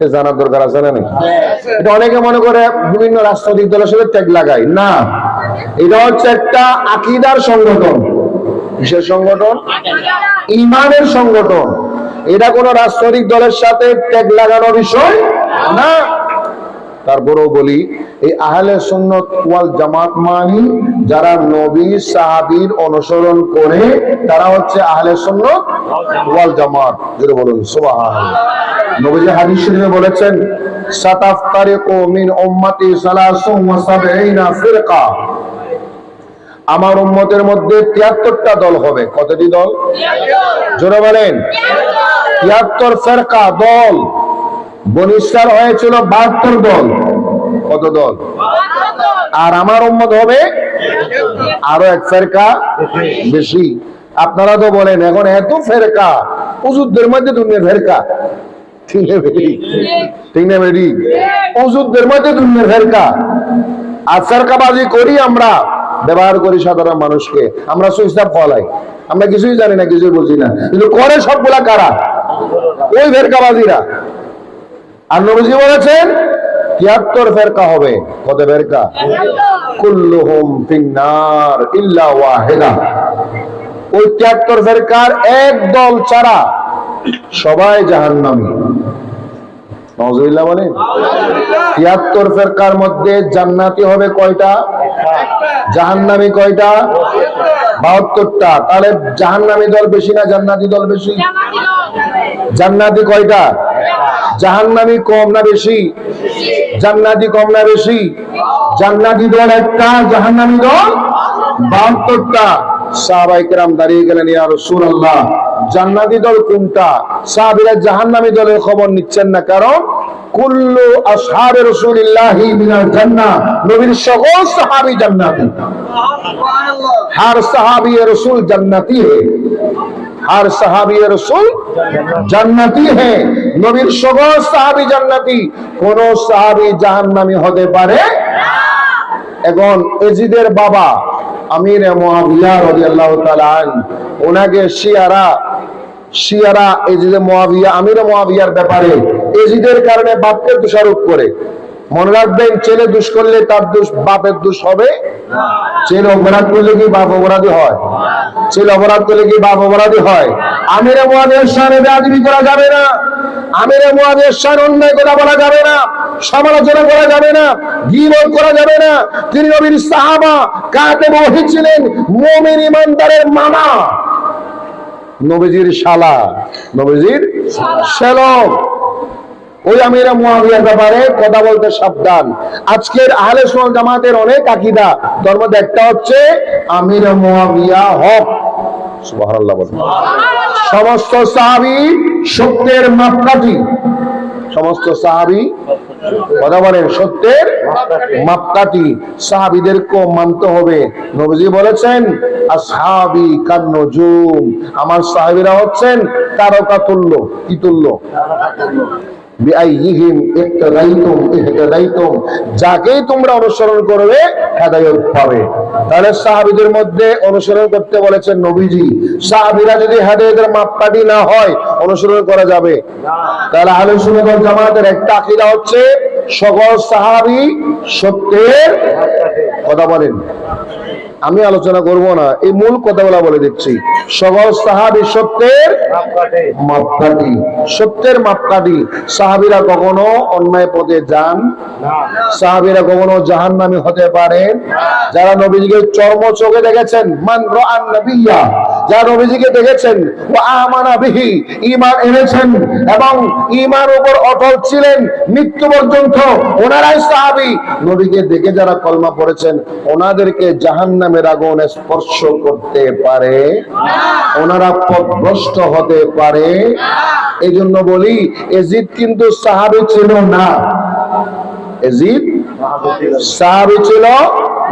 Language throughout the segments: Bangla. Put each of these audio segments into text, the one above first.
জানার দরকার আছে না নাকি এটা অনেকে মনে করে বিভিন্ন রাজনৈতিক দলের সাথে ট্যাগ লাগায়। না। এটা হচ্ছে একটা আকিদার সংগঠন। বিশেষ সংগঠন? ইমানের সংগঠন। এটা কোনো রাজনৈতিক দলের সাথে ট্যাগ লাগানোর বিষয় না। তারপরেও বলি এই আহলে সুন্নত ওয়াল জামাত মানি যারা নবী সাহাবীর অনুসরণ করে তারা হচ্ছে আহলে সুন্নত ওয়াল জামাত। যেটা বলুন সুবহানাল্লাহ। নবীজি হাদিস শরীফে বলেছেন সাতাফতারিকু মিন উম্মতি সালাসুন ওয়া সাবঈনা ফিরকা। আমার উম্মতের মধ্যে তিয়াত্তরটা দল হবে। কতটি দল? জোরে বলেন তিয়াত্তর ফেরকা দল। বনিসার হয়েছিল বাহাত্তর দল। কত দল? আর আমার উম্মত হবে আরও এক ফেরকা বেশি। আপনারা তো বলেন, এখন এত ফেরকা হুজুরদের মধ্যে দুনিয়া ফেরকা। আমরা, ব্যবহার করি সাধারণ মানুষকে। আমরা সুইসাব ফলাই। আমরা কিছুই জানি না, কিছুই বুঝি না। কিন্তু করে সবগুলা কারা? ওই ফেরকাবাজিরা। আর নবীজি বলেছেন তিয়াত্তর ফেরকা হবে। কত ফেরকা? কুল্লুহুম ফিন্নার ইল্লা ওয়াহিদা। ওই তিয়াত্তর ফেরকার এক দল ছাড়া সবাই জাহান্নামী। নজরুল্লাহ বলেন তিয়াত্তর ফেরকার মধ্যে জান্নাতি হবে কয়টা? জাহান্নামী কয়টা? বাহাত্তরটা। তাহলে জাহান্নামী দল বেশি না জান্নাতি দল বেশি? জান্নাতি কয়টা? জাহান্নামি কম না বেশি? জান্নাতি কম না বেশি? জান্নাতি দল একটা জাহান্নামি দল বাহাত্তরটা। সাহাবাইকেরাম দাঁড়িয়ে গেলেন জান্নাতি দল কোনটা? সাহাবিরা জাহান্নামী দলের খবর নিচ্ছেন না কারণ কুল্লু আসহাবে রাসূলিল্লাহি মিনাল জান্নাহ নবীর সকল সাহাবী জান্নাতি। হার সাহাবী রসুল জান্নাতি আর সাহাবি রসুল জান্নাতি হ্যাঁ নবীর সব সাহাবি জান্নাতি। কোন সাহাবি জাহান্নামি হতে পারে এখন এজিদের বাবা আমির মহাবিয়া রবি আল্লাহ ওনাকে শিয়ারা শিয়ারা এজিদে মহাবিয়া আমির মহাবিয়ার ব্যাপারে এজিদের কারণে বাপকে দোষারোপ করে। মনে রাখবেন ছেলে দুষ করলে তার দোষ বাপের দোষ হবে। ছেলে অপরাধ করলে কি বাপ অপরাধী হয়? ছেলে অপরাধ করলে কি বাপ অপরাধী হয়? আমিরে বেয়াদবি করা যাবে না। আমিরে মুয়াবিয়ার সামনে অন্যায় কথা বলা যাবে না। সমালোচনা করা যাবে না। গিবত করা যাবে না। তিনি নবীর সাহাবা কাতে বহি ছিলেন মুমিন ইমানদারের মামা। নবীজির শালা। নবীজির শ্যালক ওই আমিরা মুয়াবিয়ার ব্যাপারে কথা বলতে সাবধান। আজকের আহলে সুন্নাত জামাতের অনেক আকীদা তার মধ্যে একটা হচ্ছে আমিরা মুয়াবিয়া হক। সুবহানাল্লাহ বলেন। সমস্ত সাহাবী সত্যের মাপকাঠি। সমস্ত সাহাবী কথা বলেন সত্যের মাপকাঠি। সাহাবীদেরকেও মানতে হবে। নবীজি বলেছেন আসহাবি কান্নজুম। আমার সাহাবীরা হচ্ছেন তারকা তুল্য কি তুল্য? যাকেই তোমরা অনুসরণ করবে, হেদায়েত পাবে। তাহলে মধ্যে অনুসরণ করতে বলেছেন নবীজি। যদি না হয়, অনুসরণ করা যাবে। তাহলে সুন্নাত জামাতের একটা আকীদা হচ্ছে, সকল সাহাবী সত্যের কথা বলেন। আমি আলোচনা করব না এই মূল কথাগুলা বলে দিচ্ছি। সকল সাহাবী সত্যের মাপকাঠি। সত্যের মাপকাঠি। সাহাবীরা কখনো অন্যায় পথে যান? সাহাবীরা কখনো জাহান্নামী হতে পারে যারা নবীজিকে চর্ম চোখে দেখেছেন মান নবিয়্যা যারা নবীজিকে দেখেছেন ওয়া আমানা বিহি ঈমান এনেছেন এবং ঈমান উপর অটল ছিলেন মৃত্যু পর্যন্ত ওনারাই সাহাবী। নবীকে দেখে যারা কলমা পড়েছেন ওনাদেরকে জাহান্নামের আগুন স্পর্শ করতে পারে। ওনারা পথভ্রষ্ট হতে পারে। এই জন্য বলি, এজিদ কিন্তু সাহাবী ছিল না। এজিদ সাহাবী ছিল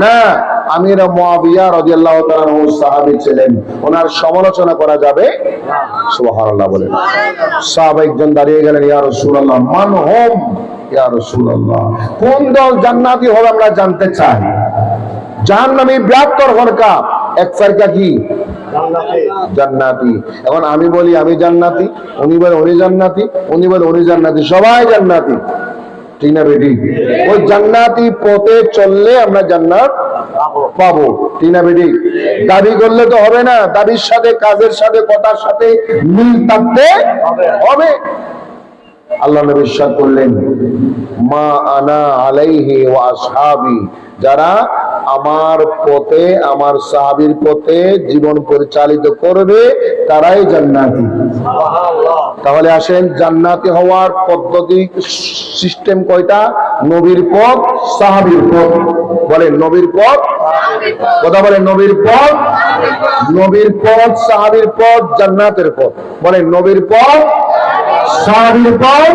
না। আমির মুয়াবিয়া রাদিয়াল্লাহু তাআলা সাহাবী ছিলেন। ওনার সমালোচনা করা যাবে। সুবহানাল্লাহ বলেন। সাহাবা একজন দাঁড়িয়ে গেলেন, ইয়া রাসূলুল্লাহ, মান হুম? ইয়া রাসূলুল্লাহ, কোন দল জান্নাতি হবে আমরা জানতে চাই। জাহান্নামী 72 ফরকা এক ফরকা কি? জান্নাতি। এখন আমি বলি আমি জান্নাতি উনি বলে উনি জান্নাতি উনি বলে উনি জান্নাতি সবাই জান্নাতি। ঠিক না বেটি? ওই জান্নাতি পথে চললে আমরা জান্নাত পাবো। ঠিক না বেটি? দাবি করলে তো হবে না দাবির সাথে কাজের সাথে কথার সাথে মিল থাকতে হবে। আল্লাহ নবী করলেন মা আনা আলাইহি ওয়া আসহাবি যারা আমার পথে আমার সাহাবীর পথে জীবন পরিচালিত করবে তারাই জান্নাতি। তাহলে আসেন জান্নাতি হওয়ার পদ্ধতি সিস্টেম কয়টা? নবীর পথ সাহাবীর পথ। বলেন নবীর পথ কথা বলেন নবীর পথ। নবীর পথ সাহাবীর পথ জান্নাতের পথ। বলেন নবীর পথ সাহাবীর পথ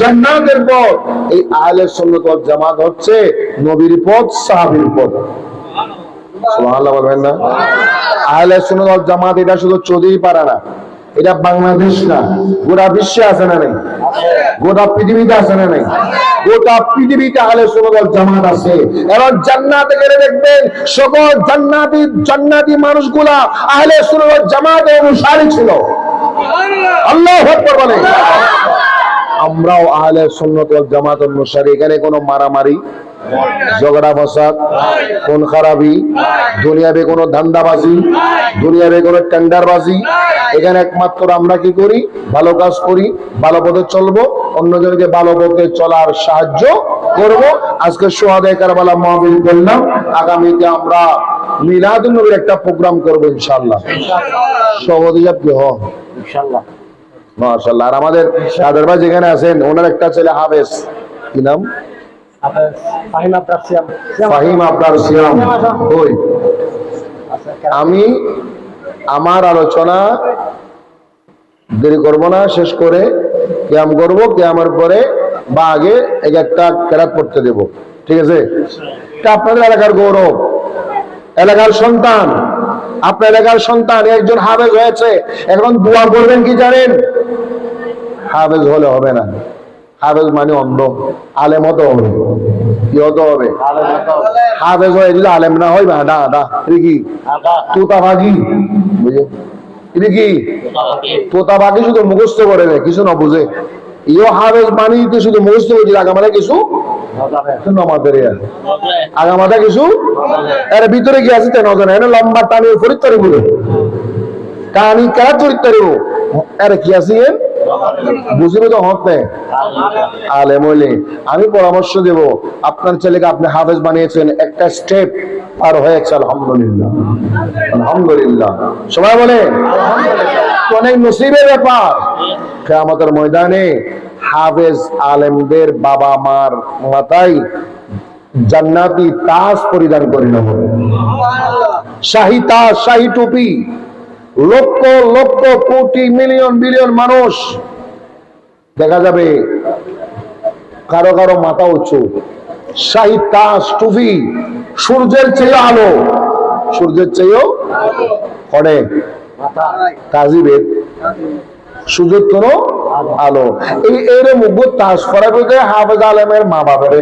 জান্নাতের পথ এই আহলে সুন্নাত ওয়াল জামাত হচ্ছে নবীর পথ, সাহাবীর পথ। সুবহানাল্লাহ বলবেন না? আহলে জামাত এটা শুধু চৌধুরী না। এটা বাংলাদেশ না, গোটা বিশ্বে আছে না নেই? গোটা পৃথিবীতে আছে না নেই? গোটা পৃথিবীতে আহলে সুন্নাত জামাত আছে। এবং জান্নাতে গেলে দেখবেন সকল জান্নাতি জান্নাতি মানুষগুলা আহলে সুন্নাত জামাতের অনুসারী ছিল। আল্লাহ বলে। আমরাও আহলে সন্ন্যত জামাত অনুসারে এখানে কোনো মারামারি ঝগড়া ফসাদ কোন খারাপি দুনিয়াবে কোনো ধান্দাবাজি দুনিয়াবে কোনো টেন্ডারবাজি। এখানে একমাত্র আমরা কি করি? ভালো কাজ করি ভালো পথে চলবো অন্যজনকে ভালো পথে চলার সাহায্য করব। আজকে কারবালা করলাম। আগামীতে আমরা মিলাদুল নবীর একটা প্রোগ্রাম করব ইনশাআল্লাহ। সভাপতি সাহেব কি হ ইনশাআল্লাহ। মাশাআল্লাহ। আর আমাদের সাদের ভাই যেখানে আছেন ওনার একটা ছেলে হাফেজ। কি নাম? আমি আমার আলোচনা দেরি করব না, শেষ করে ক্যাম করব। ক্যামের পরে বা আগে এক একটা কেরাত পড়তে দেব। ঠিক আছে? আপনাদের এলাকার গৌরব, এলাকার সন্তান, আপনার এলাকার সন্তান একজন হাফেজ হয়েছে। এখন দোয়া করবেন কি জানেন? হাফেজ হলে হবে না। হাফেজ মানে অন্ধ। আলেম হতে হবে। কি হতে হবে? হাফেজ হয়ে যদি আলেম না হয় না এটা কি? তোতা ভাগি বুঝে? এটা কি? তোতা ভাগি শুধু মুখস্থ করে দেয় কিছু না বুঝে। ইও হাফেজ মানে তো শুধু মুখস্থ করছি আগামাটা কিছু? আমাদের আগামাটা কিছু? এর ভিতরে কি আছে তেন জানে এনে লম্বা টানি ফরিত্তারি বলে। কানি কারা চরিত্তারি এর কি আছে বুঝবে তো হতে আলেম হইলে আমি পরামর্শ দেব আপনার ছেলেকে আপনি হাফেজ বানিয়েছেন একটা স্টেপ পার হয়েছে আলহামদুলিল্লাহ। আলহামদুলিল্লাহ। সবাই বলে? অনেক নসিবের ব্যাপার। কেয়ামতের ময়দানে হাফেজ আলেমদের বাবা মার মাথায় জান্নাতি তাজ পরিধান করে নেব। শাহী তাজ শাহী টুপি। লক্ষ লক্ষ কোটি, মিলিয়ন, বিলিয়ন মানুষ। দেখা যাবে কারও কারও মাথা উঁচু। শাহী সূর্যের চেয়ে আলো। সূর্যের চেয়েও করে কাজীবেদ সুযোগ কোন আলো। এই এর মুখ তাস করা বলতে হাফেজ আলমের মা বাবার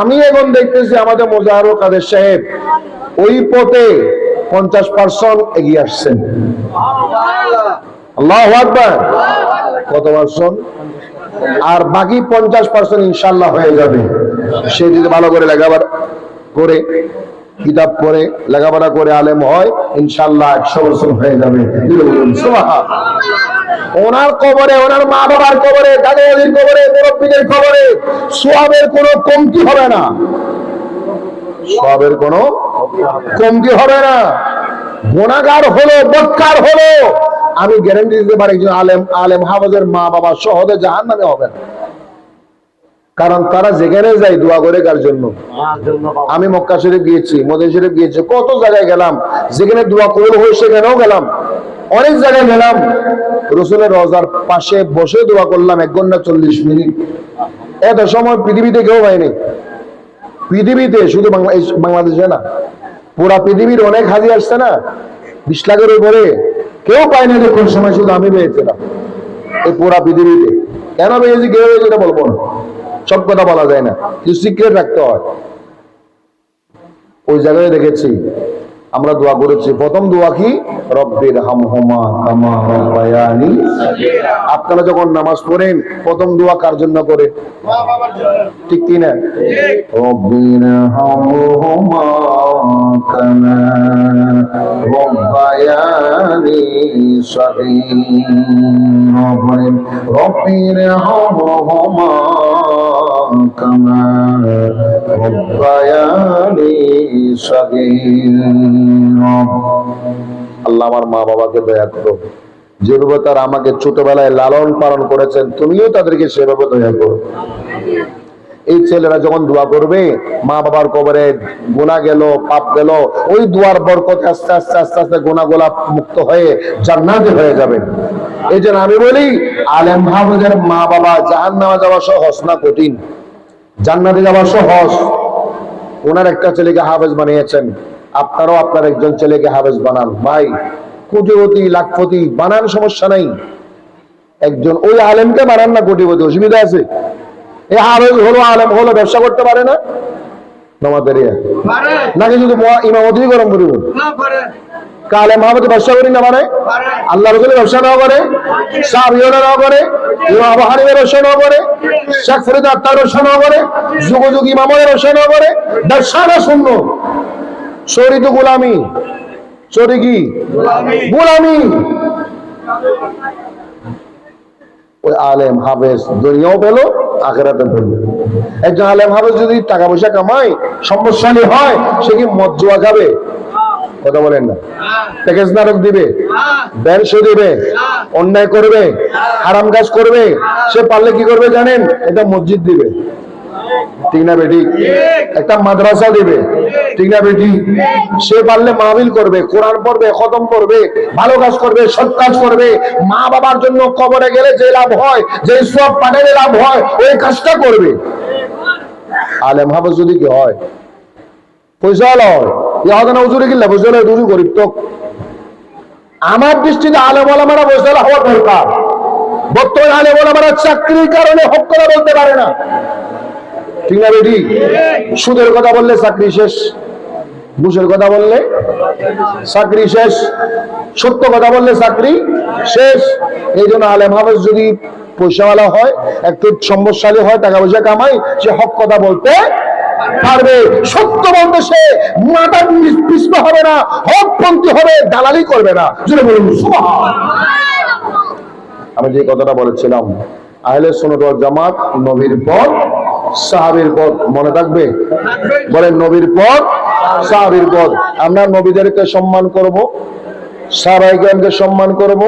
আমি এখন দেখতেছি আমাদের মোজাহারুল কাদের সাহেব। ওই পথে পঞ্চাশ পার্সেন্ট এগিয়ে আসছেন। আল্লাহ কত পার্সেন্ট আর বাকি পঞ্চাশ পার্সেন্ট ইনশাল্লাহ হয়ে যাবে। সে যদি ভালো করে লেখাপড়া করে, কিতাব পড়ে, লেখাপড়া করে আলেম হয় ইনশাল্লাহ একশো বছর হয়ে যাবে। ওনার কবরে, ওনার মা বাবার কবরে দাদা কবরে, মুরব্বীদের কবরে সোয়াবের কোনো কমতি হবে না। সোয়াবের কোনো কমতি হবে না। গুণাগার হলো, বৎকার হলো। আমি গ্যারান্টি দিতে পারি একজন আলেম আলেম হাফেজের মা বাবা সহজে জাহান নামে হবে না। কারণ তারা যেখানে যায় দোয়া করে কার জন্য? আমি মক্কা শরীফ গিয়েছি, মদিনা শরীফ গিয়েছি, কত জায়গায় গেলাম? যেখানে দোয়া কবুল হয়ে সেখানেও গেলাম। অনেক জায়গায় গেলাম। রসুলের রজার পাশে বসে দোয়া করলাম, এক ঘণ্টা চল্লিশ মিনিট। এত সময় পৃথিবীতে কেউ হয়নি পৃথিবীতে, শুধু বাংলা বাংলাদেশে না। পুরা পৃথিবীর অনেক হাজি আসছে না? বিশ লাখের উপরে। কেউ পায় না যে কোন সময় শুধু আমি পেয়েছিলাম এই পুরা পৃথিবীতে। কেন পেয়েছি কেউ এটা বলব না। সব কথা বলা যায় না। কিছু সিক্রেট রাখতে হয়। ওই জায়গায় দেখেছি আমরা দোয়া করেছি। প্রথম দোয়া কি? রব্বির হামহুমা কামা আপনারা যখন নামাজ পড়েন, প্রথম দোয়া কার জন্য করে? ঠিক কি না? আল্লাহ আমার মা বাবাকে দয়া করো। যেভাবে তারা আমাকে ছোটবেলায় লালন পালন করেছেন, তুমিও তাদেরকে সেভাবে দয়া করো। এই ছেলেরা যখন দোয়া করবে, মা বাবার কবরে গোনা গেল, পাপ গেল, ওই দুয়ার বরকত আস্তে আস্তে আস্তে আস্তে গোনা গোলাপ মুক্ত হয়ে জান্নাতে হয়ে যাবে। এই জন্য আমি বলি, আলেম হাফেজের মা বাবা জাহান নামা যাওয়া সহজ না কঠিন। জান্নাতে যাওয়া সহজ। ওনার একটা ছেলেকে হাফেজ বানিয়েছেন। আপনারাও আপনার একজন ছেলেকে হাফেজ বানান। ভাই কোটিপতি লাখপতি বানান সমস্যা নাই। একজন ওই আলেমকে বানান না কোটিপতি অসুবিধা আছে? এই হাফেজ হলো আলেম হলো ব্যবসা করতে পারে না? নাকি শুধু ইমামতি গরম করিব কালে মাহমুদ ব্যবসা করি না মানে? আল্লাহ রসুল ব্যবসা না করে করে আলেম হাফেজ দুনিয়াও পেল আখেরাতে পেল। একজন আলেম হাফেজ যদি টাকা পয়সা কামায় সমস্যানি হয়, সে কি মদ খাবে? কথা বলেন না। প্যাকেজ নাটক দিবে ব্যবস দিবে, অন্যায় করবে, হারাম কাজ করবে, সে পারলে কি করবে জানেন? এটা মসজিদ দিবে। ঠিক না বেটি? একটা মাদ্রাসা দিবে। ঠিক না বেটি? সে পারলে মাহবিল করবে, কোরআন পড়বে, খতম করবে, ভালো কাজ করবে, সৎ কাজ করবে। মা বাবার জন্য কবরে গেলে যে লাভ হয়, যে সব পাঠালে লাভ হয়, ওই কাজটা করবে। আলেম হাফেজ যদি কি হয়, পয়সা লয় আমার দৃষ্টিতে হওয়া দরকার। বর্তমানে চাকরির কারণে হক বলতে পারে না। ঠিক না বেটি? সুদের কথা বললে চাকরি শেষ, ঘুষের কথা বললে চাকরি শেষ, সত্য কথা বললে চাকরি শেষ। এই জন্য আলেম হাফেজ যদি পয়সাওয়ালা হয়, একটু সম্পদশালী হয়, টাকা পয়সা কামাই সে হক কথা বলতে পারবে। সত্য বলতে সে মাথা পিছপা হবে না, হকপন্থী হবে, দালালি করবে না। জুড়ে বলুন আমি যে কথাটা বলেছিলাম, আহলে ওয়াল জামাত নবীর পথ, সাহাবীর পথ, মনে থাকবে? বলেন, নবীর পথ, সাহাবীর পথ। আমরা নবীদেরকে সম্মান করব সাহাবাইকে সম্মান করব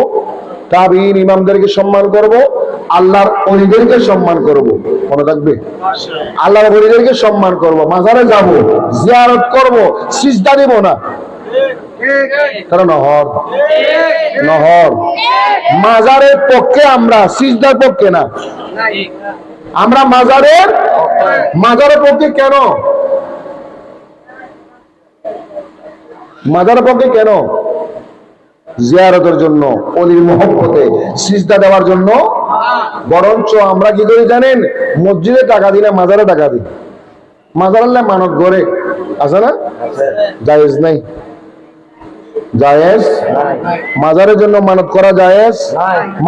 তাবিন ইমামদেরকে সম্মান করব আল্লাহর অলিদেরকে সম্মান করব। মনে থাকবে? আল্লাহর অলিদেরকে সম্মান করব। মাজারে যাব, জিয়ারত করব, সিজদা দেব না। মাজারের পক্ষে আমরা, সিজদার পক্ষে না। আমরা মাজারের মাজারের পক্ষে কেন? মাজারের পক্ষে কেন? জিয়ারতের জন্য, অলির মহব্বতে সিজদা দেওয়ার জন্য বরঞ্চ আমরা কি করি জানেন? মসজিদে টাকা দিলে মাজারে টাকা দিই। মাজার আল্লাহ মানত গড়ে আছে না? জায়েজ নাই। জায়েজ? মাজারের জন্য মানত করা জায়েজ?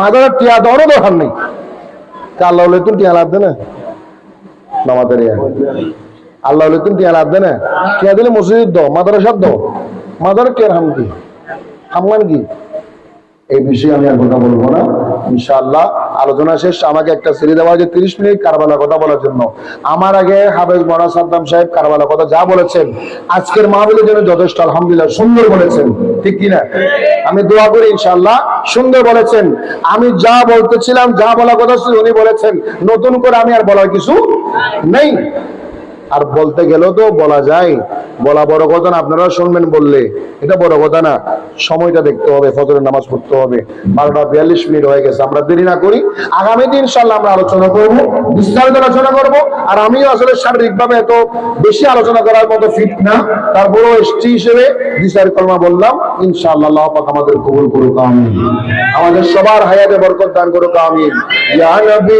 মাজারের টিয়া দেওয়ারও দরকার নেই। আল্লাহ টিয়া না? নামাজের আল্লাহ টিয়া না? টিয়া দিলে মসজিদ দাও মাদারাসার দাও। মাদারের টিয়ার হাম কি? হামলান কি? এই বিষয়ে আমি বলব না। ইনশাআল্লাহ আলোচনা শেষ। আমাকে একটা সিরি দেওয়া হয়েছে, তিরিশ মিনিট কারবালা কথা বলার জন্য। আমার আগে হাফেজ মরা সাদ্দাম সাহেব কারবালা কথা যা বলেছেন, আজকের মাহবিলের জন্য যথেষ্ট, আলহামদুলিল্লাহ, সুন্দর বলেছেন। ঠিক কিনা? আমি দোয়া করি ইনশাল্লাহ সুন্দর বলেছেন। আমি যা বলতেছিলাম, যা বলা কথা উনি বলেছেন। নতুন করে আমি আর বলার কিছু নেই। আর বলতে গেলেও তো বলা যায়। বলা বড় কথা না আপনারা শুনবেন বললে। এটা বড় কথা না, সময়টা দেখতে হবে, ফজরের নামাজ পড়তে হবে। বারোটা বিয়াল্লিশ মিনিট হয়ে গেছে, আমরা দেরি না করি। আগামী দিন ইনশাল্লাহ আমরা আলোচনা করব, বিস্তারিত আলোচনা করব, আর আমিও আসলে শারীরিকভাবে এত বেশি আলোচনা করার মতো ফিট না। তারপরেও এসটি হিসেবে বিচার কর্মা বললাম, ইনশাআল্লাহ আমাদের কবুল করুক, আমিন। আমাদের সবার হায়াতে বরকত দান করুক নবী।